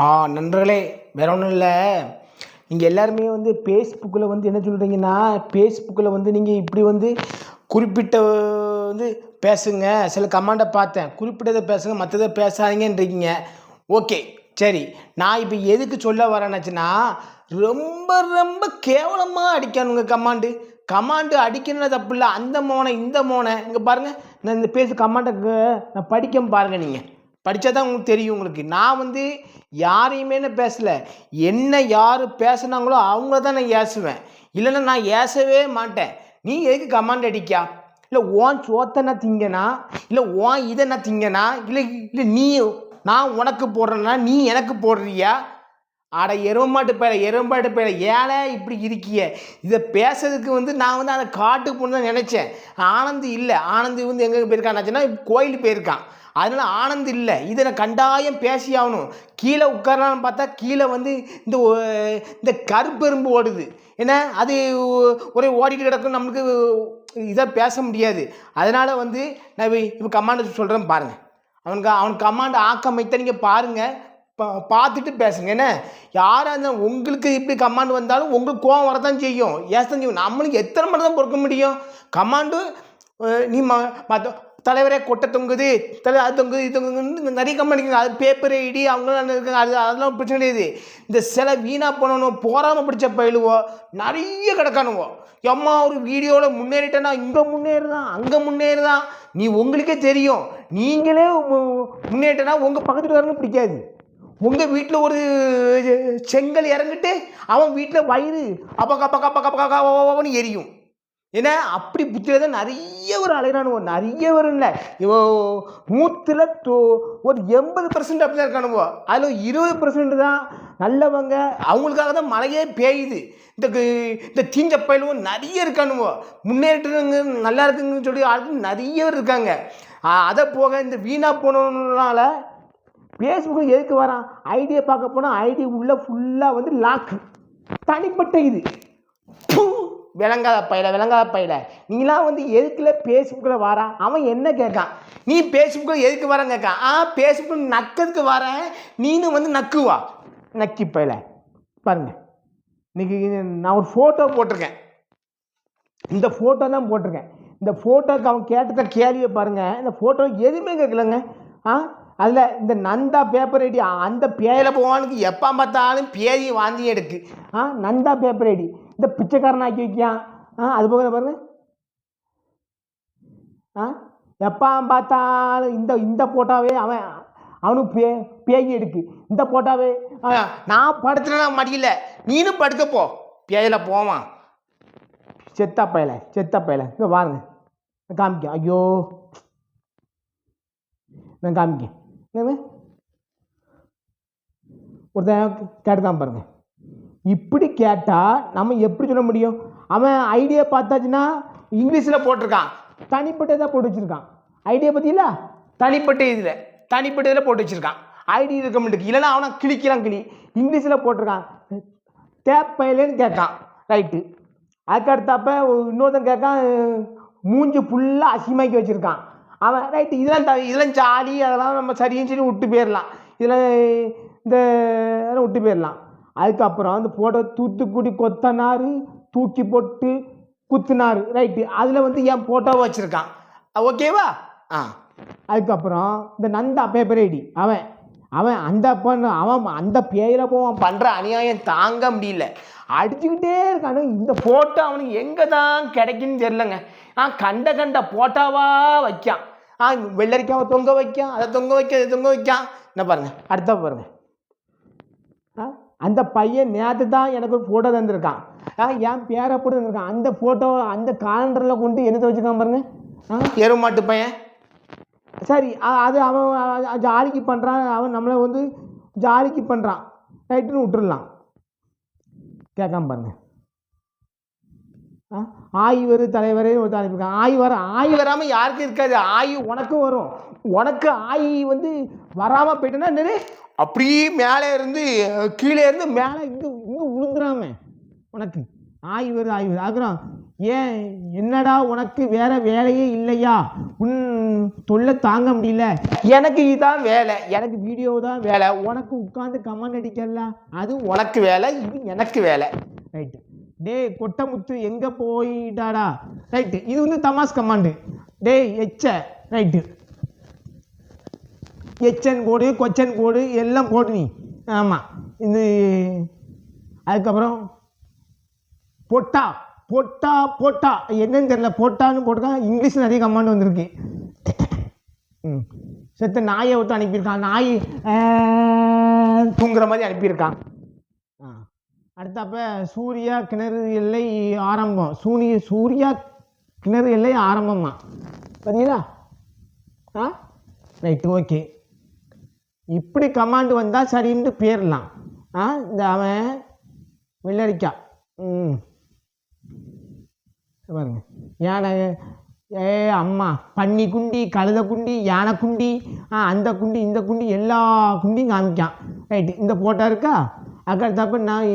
ஆ நண்பர்களே வேற ஒன்றும் இல்லை. நீங்கள் எல்லாருமே வந்து ஃபேஸ்புக்கில் வந்து என்ன சொல்கிறீங்கன்னா ஃபேஸ்புக்கில் வந்து நீங்கள் இப்படி வந்து குறிப்பிட்ட வந்து பேசுங்க. சில கமாண்டை பார்த்தேன். குறிப்பிட்டதை பேசுங்க மற்றதை பேசாதீங்கன்றீங்க. ஓகே சரி. நான் இப்போ எதுக்கு சொல்ல வரேன்னாச்சுன்னா ரொம்ப ரொம்ப கேவலமாக அடிக்கணுங்க கமாண்டு கமாண்டு அடிக்கணும் தப்பு இல்லை அந்த மோனை இந்த மோனை. இங்கே பாருங்கள் நான் இந்த பேசு கமாண்டை நான் படிக்க பாருங்கள் நீங்கள் படித்தா தான் உங்களுக்கு தெரியும் உங்களுக்கு. நான் வந்து யாரையுமே நான் பேசலை. என்ன யார் பேசுனாங்களோ அவங்கள தான் நான் ஏசுவேன். இல்லைன்னா நான் ஏசவே மாட்டேன். நீ எதுக்கு கமாண்ட் அடிக்கா இல்லை ஓன் சோத்தை நான் திங்கனா? இல்லை ஓன் இதை நான் திங்கனா? இல்லை இல்லை நீ நான் உனக்கு போடுறேன்னா நீ எனக்கு போடுறியா? அட எருமாட்டு பேர எருமாட்டு பேர ஏழை இப்படி இருக்கிய? இதை பேசுறதுக்கு வந்து நான் வந்து அந்த காட்டுக்கு போகணும் தான் நினச்சேன். ஆனந்த் இல்லை. ஆனந்த் வந்து எங்கே போயிருக்கான்னாச்சுன்னா கோயிலுக்கு போயிருக்கான். அதனால் ஆனந்த் இல்லை. இதை நான் கண்டாயம் பேசி ஆகணும். கீழே உட்காரலான்னு பார்த்தா கீழே வந்து இந்த இந்த கருப்பெரும்பு ஓடுது. ஏன்னா அது ஒரே ஓடிட்டு கிடக்கும். நம்மளுக்கு இதை பேச முடியாது. அதனால் வந்து நான் இப்போ கமாண்டர் சொல்கிறேன் பாருங்கள் அவனுக்கு அவன் கமாண்ட் ஆக்கமைத்த நீங்கள் பாருங்கள் பார்த்துட்டு பேசுங்க. என்ன? யாராக இருந்தாலும் உங்களுக்கு இப்படி கமாண்ட் வந்தாலும் உங்களுக்கு கோவம் வரதான் செய்யும். ஏசதான் செய்யும் நம்மளுக்கு எத்தனை மணி தான் பொறுக்க முடியும்? கமாண்டு நீ ம மற்ற தலைவரே கொட்டை தொங்குது தலை அது தொங்குது இது தொங்குதுன்னு நிறைய கம்பெனிக்கு அது பேப்பர் ஐடி அவங்களாம் இருக்காங்க? அது அதெல்லாம் பிரச்சனை கிடையாது. இந்த சிலை வீணாக போனவனோ போகாமல் பிடிச்ச பயிலுவோ நிறைய கிடக்கானுவோ. எம்மா ஒரு வீடியோவில் முன்னேறிட்டேன்னா இங்கே முன்னேறுதான் அங்கே முன்னேறுதான். நீ உங்களுக்கே தெரியும். நீங்களே முன்னேறிட்டேன்னா உங்கள் பக்கத்துல வரணும் பிடிக்காது. உங்கள் வீட்டில் ஒரு செங்கல் இறங்கிட்டு அவன் வீட்டில் வயிறு அப்பா கப்பா கப்பா கப்பா கப்பான்னு எரியும். ஏன்னா அப்படி புத்தியில் தான் நிறைய ஒரு அலைகிறானுவோ நிறைய ஒரு இல்லை. இவோ நூற்றில் தோ ஒரு எண்பது பர்சன்ட் அப்படி தான் இருக்கானுவோ. அதில் இருபது பர்சன்ட் தான் நல்லவங்க. அவங்களுக்காக தான் மழையே பெய்யுது. இந்த இந்த தீஞ்ச பயிலும் நிறைய இருக்கானுவோ. முன்னேற்றங்க நல்லா இருக்குங்கன்னு சொல்லி ஆளுக்கு நிறைய பேர் இருக்காங்க. அதை போக இந்த வீணாக போனதுனால ஃபேஸ்புக்கு எதுக்கு வரான்? ஐடியை பார்க்க போனால் ஐடி உள்ள ஃபுல்லாக வந்து லாக்கு தனிப்பட்ட இது. விளங்காத பையில விளங்காத பையில. நீலாம் வந்து எதுக்குல ஃபேஸ்புக்கில் வரான்? அவன் என்ன கேட்கான்? நீ ஃபேஸ்புக்கில் எதுக்கு வரேன் கேட்கான்? ஆ ஃபேஸ்புக்கில் நக்கிறதுக்கு வரேன். நீனும் வந்து நக்குவா? நக்கி பையில. பாருங்க. இன்னைக்கு நான் ஒரு ஃபோட்டோ போட்டிருக்கேன். இந்த ஃபோட்டோ தான் போட்டிருக்கேன். இந்த ஃபோட்டோக்கு அவன் கேட்டதை கேள்வியை பாருங்கள் இந்த ஃபோட்டோ எதுவுமே கேட்கலங்க. ஆ? அதில் இந்த நந்தா பேப்பர் ஐடி அந்த பேயில போவானுக்கு எப்போ பார்த்தாலும் பேதி வாந்தி எடுக்கு. ஆ நந்தா பேப்பர் ஐடி இந்த பிச்சைக்காரன் ஆக்கி வைக்கான் ஆ அது போக பாருங்க. ஆ எப்போ பார்த்தாலும் இந்த இந்த போட்டாவே அவன் அவனுக்கு பே பேகி எடுக்கு. இந்த போட்டாவே நான் படுத்துனா மடியில. நீனும் படுக்க போ. பேயில போவான். செத்தா பயல செத்தா பயல. இங்கே பாருங்க. நான் காமிக்க. ஐயோ. நான் காமிக்கேன் என்னங்க ஒருத்தன் கேட்டுதான் பாருங்க. இப்படி கேட்டால் நம்ம எப்படி சொல்ல முடியும்? அவன் ஐடியா பார்த்தாச்சுன்னா இங்கிலீஷில் போட்டிருக்கான். தனிப்பட்ட இதாக போட்டு வச்சுருக்கான். ஐடியா பற்றியில தனிப்பட்ட இதில். தனிப்பட்ட இதில் போட்டு வச்சுருக்கான். ஐடி இருக்க. மாட்டேங்குது இல்லைனா அவனை கிளிக்கிறான் கிளி. இங்கிலீஷில் போட்டிருக்கான். டேப் பையலன்னு கேட்கான் ரைட்டு அதுக்கடுத்தாப்ப இன்னொருத்தன் கேட்கான் மூஞ்சி ஃபுல்லாக அசிமாக்கி வச்சுருக்கான். அவன் ரைட்டு இதெல்லாம் த இதெல்லாம் ஜாலி அதெல்லாம் நம்ம சரின்னு சொல்லி விட்டு போயிடலாம் இதெல்லாம் இந்த இதெல்லாம் விட்டு போயிடலாம் அதுக்கப்புறம் அந்த போட்டோ தூத்துக்குடி கொத்தனார் தூக்கி போட்டு குத்துனார் ரைட்டு. அதில் வந்து என் ஃபோட்டோவை வச்சுருக்கான். ஓகேவா ஆ. அதுக்கப்புறம் இந்த நந்தா பேப்பர் ஐடி அவன். அவன் அந்த பண்ண அவன் அந்த பேயில அவன் பண்ணுற அநியாயம் தாங்க முடியல. அடிச்சுக்கிட்டே இருக்கானு இந்த ஃபோட்டோ அவனுக்கு எங்கே தான் கிடைக்குன்னு தெரிலங்க ஆ கண்ட கண்ட ஃபோட்டோவாக வைக்கான். ஆ வெள்ளரிக்காவை தொங்க வைக்கான் அதை தொங்க வைக்க அதை தொங்க வைக்கான். என்ன பாருங்க அடுத்த பாருங்கள் ஆ அந்த பையன் நேற்று தான் எனக்கு ஒரு ஃபோட்டோ தந்திருக்கான். ஆ என் பேரை போட்டு தந்திருக்கான் அந்த ஃபோட்டோ அந்த காலண்டரில் கொண்டு என்ன வச்சுருக்கான் பாருங்கள் ஆ எருமாட்டு பையன். சரி அது அவன் ஜாலிக்கு பண்ணுறான் அவன் நம்மளை வந்து ஜாலிக்கு பண்ணுறான் ரைட்டுன்னு விட்டுடலாம் கேட்காம பாருங்க. ஆ ஆய்வர் தலைவரே ஒரு தலைவர் ஆய் வர ஆய் வராமல் யாருக்கும் இருக்காது. ஆய் உனக்கும் வரும். உனக்கு ஆய் வந்து வராமல் போயிட்டேன்னா என்னது? அப்படியே மேலே இருந்து கீழே இருந்து மேலே இங்கே இங்கே விழுந்துடாம உனக்கு. ஆய் வருது ஆய் ஏன் என்னடா உனக்கு வேற வேலையே இல்லையா? உன் தொல்லை தாங்க முடியல. எனக்கு இதுதான் வேலை. எனக்கு வீடியோ தான் வேலை. உனக்கு உட்காந்து கமெண்ட் அடிக்கல. அது உனக்கு வேலை இது எனக்கு வேலை. ரைட்டு டேய் கொட்டமுத்து எங்கே போயிட்டாடா? ரைட்டு இது வந்து தமாஸ் கமாண்டு. டேய் எச்ச. ரைட்டு எச்சன் போடு கொச்சன் போடு எல்லாம் போடு நீ. ஆமாம் இது அதுக்கப்புறம் பொட்டா பொட்டா பொட்டா. என்னன்னு தெரியல. பொட்டான்னு போட்டுக்கா இங்கிலீஷில் நிறைய கமாண்ட் வந்திருக்கு. ம். செத்து நாயை விட்டு அனுப்பியிருக்கான். நாய் தூங்குற மாதிரி அனுப்பியிருக்கான். ஆ. அடுத்தப்ப சூர்யா கிணறு எல்லை ஆரம்பம். சூரிய சூர்யா கிணறு எல்லை ஆரம்பமா? பார்த்தீங்களா ஆ? Right okay. இப்படி கமாண்டு வந்தால் சரின்ட்டு பேரலாம். ஆ இந்த அவன் வெள்ளரிக்கா ம். பாருங்க. யானை ஏ அம்மா பன்னி குண்டி கழுத குண்டி யானை குண்டி ஆ அந்த குண்டி இந்த குண்டி எல்லா குண்டியும் காமிக்கான். ரைட்டு இந்த ஃபோட்டோ இருக்கா? அதுக்கடுத்தப்ப நான்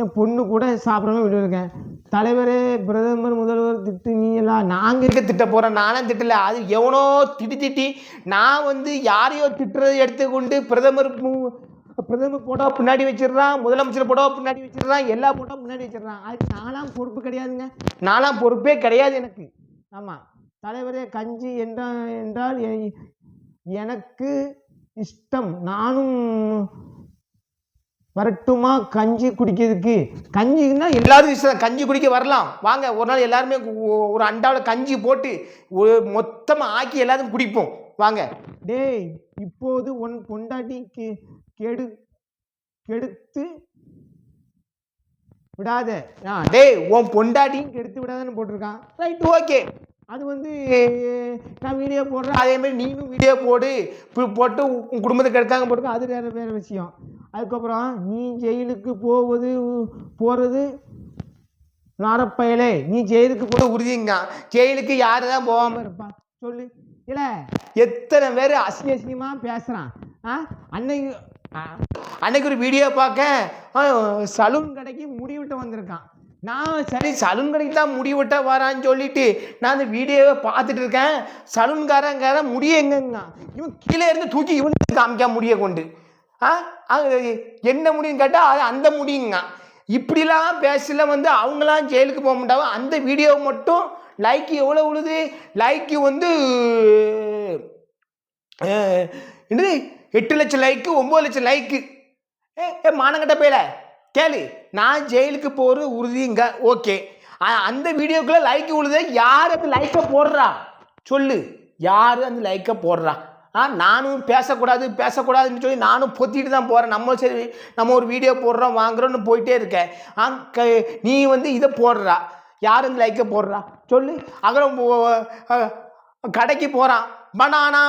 என் பொண்ணு கூட சாப்பிடாம விட்டுருக்கேன். தலைவர் பிரதமர் முதல்வர் திட்டு நீ எல்லாம் நாங்கள் இருக்க திட்ட போகிறேன் நானும் திட்டல. அது எவனோ திட்டி திட்டி நான் வந்து யாரையோ திட்டுறதை எடுத்துக்கொண்டு பிரதமர் பிரதமர் போட்டோ பின்னாடி வச்சிடுறான் முதலமைச்சர் போட்டோ பின்னாடி வச்சிடுறான் எல்லா போட்டோ முன்னாடி வச்சிடுறான். அதுக்கு நானாம் பொறுப்பு கிடையாதுங்க. நானாம் பொறுப்பே கிடையாது எனக்கு. ஆமாம் தலைவரே கஞ்சி என்றால் என்றால் எனக்கு இஷ்டம். நானும் வரட்டுமா? கஞ்சி குடிக்கிறதுக்கு. கஞ்சின்னா எல்லா எல்லாரும் இஷ்டம். கஞ்சி குடிக்க வரலாம். வாங்க ஒரு நாள் எல்லாருமே ஒரு அண்டாவில் கஞ்சி போட்டு ஒரு மொத்தமாக ஆக்கி எல்லாரும் குடிப்போம். வாங்க. டேய் இப்போது உன் பொண்டாட்டி கெ- கெடு கெடுத்து விடாத. ஆ, டேய் உன் பொண்டாட்டி கெடுத்து விடாதன்னு போட்டிருக்கான். Right okay. அது வந்து நான் வீடியோ போடுறேன். அதே மாதிரி நீனும் வீடியோ போடு. போட்டு உன் குடும்பத்துக்கு எடுக்காங்க போட்டு அது வேற வேற விஷயம். அதுக்கப்புறம் நீ ஜெயிலுக்கு போவது போகிறது நாரப்பயலே நீ ஜெயிலுக்கு கூட உறுதிங்க. ஜெயிலுக்கு யாரு தான் போகாம இருப்பா சொல்லு. இல்லை. எத்தனை பேர் அசி அசிங்க அசிங்கமாக பேசுகிறான் ஆ? அன்னைக்கு அன்னைக்கு ஒரு வீடியோ பார்க்க சலூன் கடைக்கு முடி விட்டு வந்திருக்கான். நான் சரி சலூன் கடைக்கு தான் முடி விட்ட வரான்னு சொல்லிட்டு நான் அந்த வீடியோவை பார்த்துட்டு இருக்கேன். சலூன்காரங்காரன் முடிய எங்கங்க? இவன் கீழே இருந்து தூக்கி இவனுக்கு காமிக்க முடிய கொண்டு. ஆ? அது என்ன முடியுன்னு கேட்டால் அது அந்த முடியுங்க இப்படிலாம் பேசல வந்து அவங்களாம் ஜெயிலுக்கு போக மாட்டாங்க. அந்த வீடியோ மட்டும் லைக் எவ்வளோ உழுது? லைக்கு வந்து என்னது? எட்டு லட்சம் லைக்கு ஒம்பது லட்சம் லைக்கு ஏ ஏ மானங்கட்ட போயில? கேளு நான் ஜெயிலுக்கு போகிறது உறுதிங்க. ஓகே. அந்த வீடியோக்குள்ளே லைக் உழுத யார் அந்த லைக்கை போடுறா? சொல்லு. யார் அந்த லைக்கை போடுறா? ஆ நானும் பேசக்கூடாது பேசக்கூடாதுன்னு சொல்லி நானும் பொத்திட்டு தான் போகிறேன் நம்ம சரி நம்ம ஒரு வீடியோ போடுறோம் வாங்குறோன்னு போயிட்டே இருக்கேன் ஆ க நீ வந்து இதை போடுறா. யார் அந்த லைக்கை போடுறா? சொல்லு. அப்புறம் கடைக்கு போகிறான் பனானா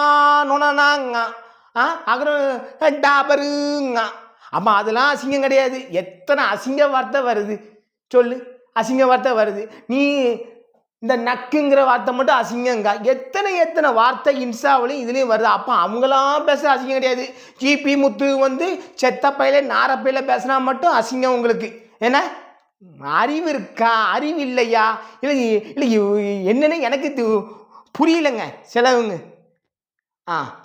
நுணனாங்க ஆ அப்புறம் டாபருங்க. அம்மா அதெல்லாம் அசிங்கம் கிடையாது. எத்தனை அசிங்க வார்த்தை வருது? சொல்லு. அசிங்க வார்த்தை வருது. நீ இந்த நக்குங்கிற வார்த்தை மட்டும் அசிங்கங்க. எத்தனை எத்தனை வார்த்தை இன்ஸ்டாவிலையும் இதுலேயும் வருது. அப்போ அவங்களாம் பேச அசிங்கம் கிடையாது. ஜிபி முத்து வந்து செத்த பையில நார பேசினா மட்டும் அசிங்கம் உங்களுக்கு. என்ன? அறிவு இருக்கா? அறிவு இல்லையா? இல்லை இல்லை என்னன்னு எனக்கு புரியலைங்க. சிலவங்க. ஆ.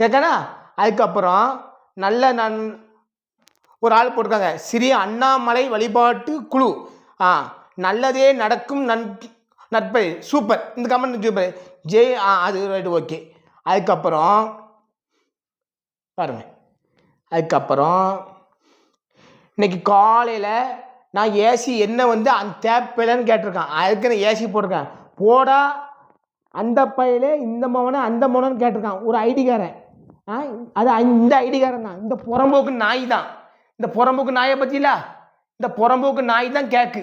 கேட்கணா அதுக்கப்புறம் நல்ல நன் ஒரு ஆள் போட்டிருக்காங்க. சிறிய அண்ணாமலை வழிபாட்டு குழு. ஆ நல்லதே நடக்கும் நன் நட்பை. சூப்பர். இந்த கமெண்ட் சூப்பர். ஜெய் ஆ அது ரைட்டு ஓகே அதுக்கப்புறம் பாருங்க. அதுக்கப்புறம் இன்னைக்கு காலையில் நான் ஏசி என்ன வந்து அந்த தேவையில்லைன்னு கேட்டிருக்கான். அதுக்கு நான் ஏசி போட்டிருக்கேன். போடா அந்த பையில இந்த மவனை அந்த மவனன்னு கேட்டிருக்கான். ஒரு ஐடிக்காரன் அது இந்த ஐடிக்காரன் தான். இந்த புறம்போக்கு நாய் தான். இந்த புறம்போக்கு நாயை பற்றியில இந்த புறம்போக்கு நாய் தான் கேக்கு.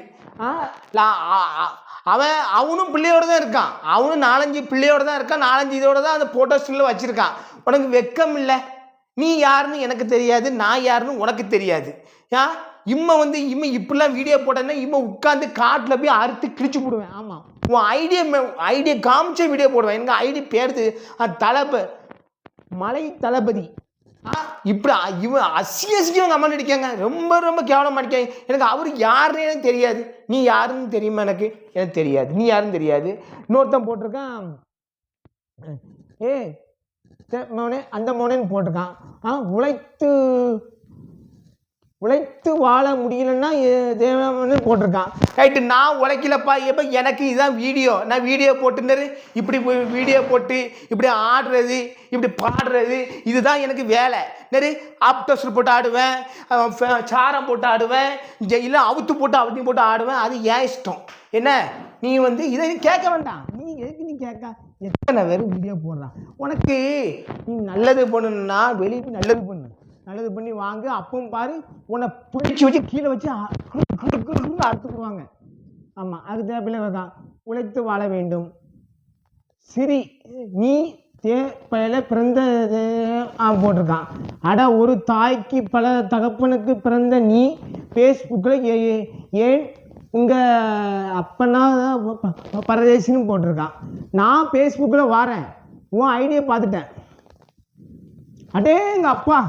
அவன் அவனும் பிள்ளையோட தான் இருக்கான். அவனும் நாலஞ்சு பிள்ளையோட தான் இருக்கான். நாலஞ்சு இதோட தான் அந்த ஃபோட்டோ ஸ்டில்ல வச்சுருக்கான். உனக்கு வெக்கம் இல்லை. நீ யாருன்னு எனக்கு தெரியாது. நான் யாருன்னு உனக்கு தெரியாது. ஆ இம்மை வந்து இம்மை இப்படிலாம் வீடியோ போட்டேன்னா இம்மை உட்காந்து காட்டில் போய் அறுத்து கிழிச்சு போடுவேன். ஆமாம் உன் ஐடியா ஐடியா காமிச்ச வீடியோ போடுவேன். எனக்கு ஐடி பேர் தெ- அது தளப மலை தளபதி ஆ, இப்படி இவன் அசி அசிங்கம் கமெண்ட் அடிக்காங்க ரொம்ப ரொம்ப கேவலம் அடிக்காங்க எனக்கு அவர் யாருன்னு எனக்கு தெரியாது. நீ யாருன்னு தெரியுமா எனக்கு? எனக்கு தெரியாது. நீ யாருன்னு தெரியாது. இன்னொருத்தன் போட்டிருக்கான். ஏ மோனே அந்த மோனேன்னு போட்டிருக்கான். ஆ உழைத்து உழைத்து வாழ முடியலன்னா தேவன் போட்டிருக்கான். ரைட்டு நான் உழைக்கலப்பா எப்போ எனக்கு இதுதான் வீடியோ. நான் வீடியோ போட்டுன்னு இப்படி வீடியோ போட்டு இப்படி ஆடுறது இப்படி பாடுறது இதுதான் எனக்கு வேலை. நிறைய ஆப்டோஸ் போட்டு ஆடுவேன் சாரம் போட்டு ஆடுவேன் இல்லை அவுத்து போட்டு அவுத்தி போட்டு ஆடுவேன் அது ஏன் இஷ்டம். என்ன? நீ வந்து இதை நீ கேட்க வேண்டாம். நீ எதுக்கு நீ கேட்க? எத்தனை பேர் வீடியோ போடுறான்? உனக்கு நீ நல்லது பண்ணணும்னா வெளியே நல்லது பண்ணு. நல்லது பண்ணி வாங்கு அப்பவும் பாரு உன்னை பிடிச்சி வச்சு கீழே வச்சு அறுத்துக்குவாங்க ஆமாம் அது தேவையில்லை தான் உழைத்து வாழ வேண்டும். சிரி நீ தேப்பையில் பிறந்த போட்டிருக்கான். அட ஒரு தாய்க்கு பல தகப்பனுக்கு பிறந்த நீ ஃபேஸ்புக்கில் ஏன் உங்கள் அப்பனா பரதேசின்னு போட்டிருக்கான். நான் ஃபேஸ்புக்கில் வரேன். உன் ஐடியா பார்த்துட்டேன். அடே எங்கள் அப்பா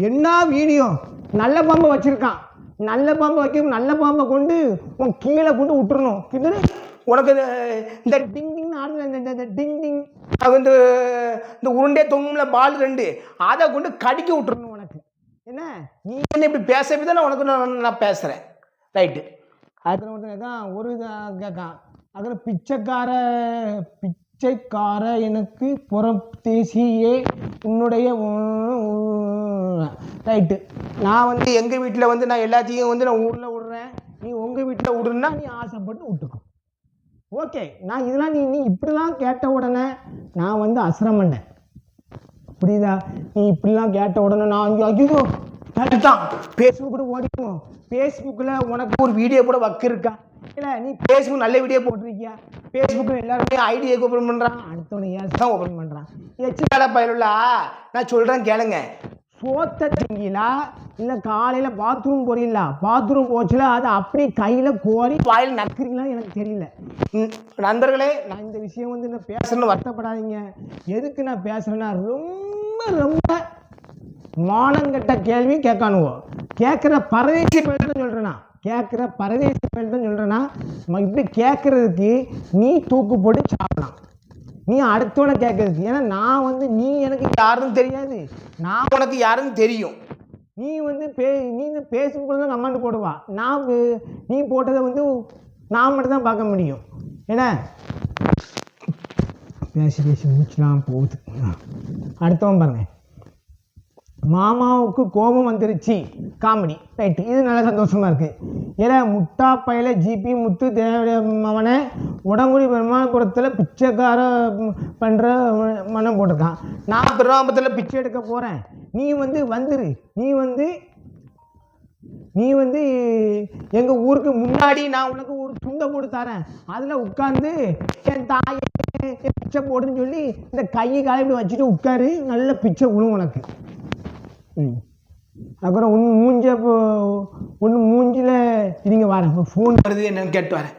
என்ன வீடியோ? நல்ல பாம்பை வச்சுருக்கான். நல்ல பாம்பை வைக்க நல்ல பாம்பை கொண்டு உன் கீழே கொண்டு விட்டுறணும். இது உனக்கு இந்த- இந்த டிங் டிங் ஆடுற இந்த இந்த டிங் டிங். அது வந்து இந்த உருண்டே தொங்கும்ல பால் ரெண்டு. அதை கொண்டு கடிக்க விட்டுருணும் விட்டுறணும் உனக்கு. என்ன? நீ என்ன இப்படி பேசவே தான் உனக்கு நான் நான் பேசுகிறேன் ரைட்டு அதுக்கு ஒருத்தன் கேட்கான் ஒரு இதாக கேட்கான். அதில் பிச்சைக்கார பிச்சைக்கார எனக்கு புறத்தேசியே உன்னுடைய ரைட்டு. நான் வந்து எங்கள் வீட்டில் வந்து நான் எல்லாத்தையும் வந்து நான் ஊரில் விடுறேன். நீ உங்கள் வீட்டில் விடுன்னா நீ ஆசைப்பட்டு விட்டுக்கும் ஓகே நான் இதெல்லாம் நீ நீ இப்படிலாம் கேட்ட உடனே நான் வந்து அசுரம் பண்ணேன். புரியுதா? நீ இப்படிலாம் கேட்ட உடனே நான் அங்கே ஐயோ அதுதான் ஃபேஸ்புக் கூட ஃபேஸ்புக்கில் உனக்கு ஒரு வீடியோ கூட வக்கு இருக்கா நீ ஃபேஸ்புக் நல்ல வீடியோ போட்டிருக்கியா? ஃபேஸ்புக்கில் எல்லாருமே ஐடியை ஓப்பன் பண்ணுறான் அடுத்தவனை ஏன் தான் ஓப்பன் பண்ணுறான் எச்சு வேலை பயலுள்ளா நான் சொல்கிறேன் கேளுங்க. சோத்த திங்கிலா இல்லை காலையில் பாத்ரூம் போறீங்களா? பாத்ரூம் போச்சுல அதை அப்படியே கையில் கோரி வாயில் நக்கு நக்குறீங்களா எனக்கு தெரியல. ம், நண்பர்களே நான் இந்த விஷயம் வந்து நான் பேசுறேன்னு வருத்தப்படாதீங்க. எதுக்கு நான் பேசுறேன்னா ரொம்ப ரொம்ப மானங்கட்ட கேள்வி கேட்கானுவோ கேட்குற பரதேசி பேர் கேட்குற பரதேசி பெண்கள் சொல்கிறேன்னா இப்படி கேட்குறதுக்கு நீ தூக்கு போட்டு சாப்பிடலாம். நீ அடுத்தவனை கேட்கறதுக்கு ஏன்னா நான் வந்து நீ எனக்கு யாருன்னு தெரியாது. நான் உனக்கு யாருன்னு தெரியும். நீ வந்து பே நீ இந்த பேசும்போது தான் கமெண்ட் போடுவா. நான் நீ போட்டதை வந்து நான் மட்டும் தான் பார்க்க முடியும். என்ன? பேசி பேசி மூச்சுலாம் போகுது. அடுத்தவன் பாருங்கள் மாமாவுக்கு கோபம் வந்துருச்சு. காமெடி. ரைட்டு இது நல்ல சந்தோஷமா இருக்குது ஏன்னா முட்டா பையில ஜிபி முத்து தேவைய மவனை உடங்குடி பெருமாள்புரத்தில் பிச்சைக்கார பண்ணுற மனம் போட்டிருக்கான். நான் நான் பிச்சை எடுக்க போகிறேன் நீ வந்து வந்துரு. நீ வந்து நீ வந்து எங்கள் ஊருக்கு முன்னாடி நான் உனக்கு ஒரு துண்டை போட்டு தரேன். அதில் உட்காந்து என் தாயை என் பிச்சை போடுன்னு சொல்லி இந்த கையை காலை இப்படி வச்சுட்டு உட்காரு. நல்ல பிச்சை விழும் உனக்கு. ம். அப்புறம் உன் மூஞ்ச ஒன்று மூஞ்சில் இருங்க வரேன் ஃபோன் வருது என்னன்னு கேட்டு வரேன்.